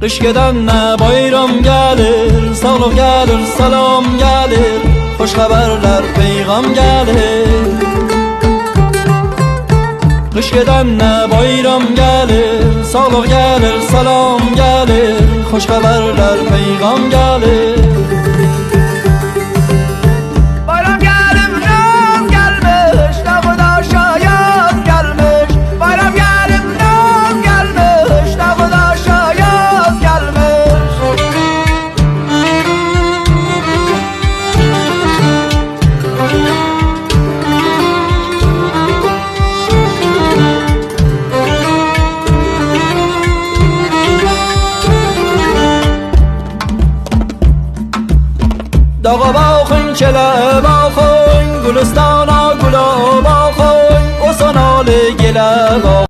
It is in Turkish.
Kış gidenle bayram gelir Sağlık gelir, selam gelir Hoş haberler, peygam gelir. Kış gidenle bayram gelir Sağlık gelir, selam gelir Hoş haberler, peygam gelir داغا با خوین چله با خوین گلستانا گلا با خوین اصانال گله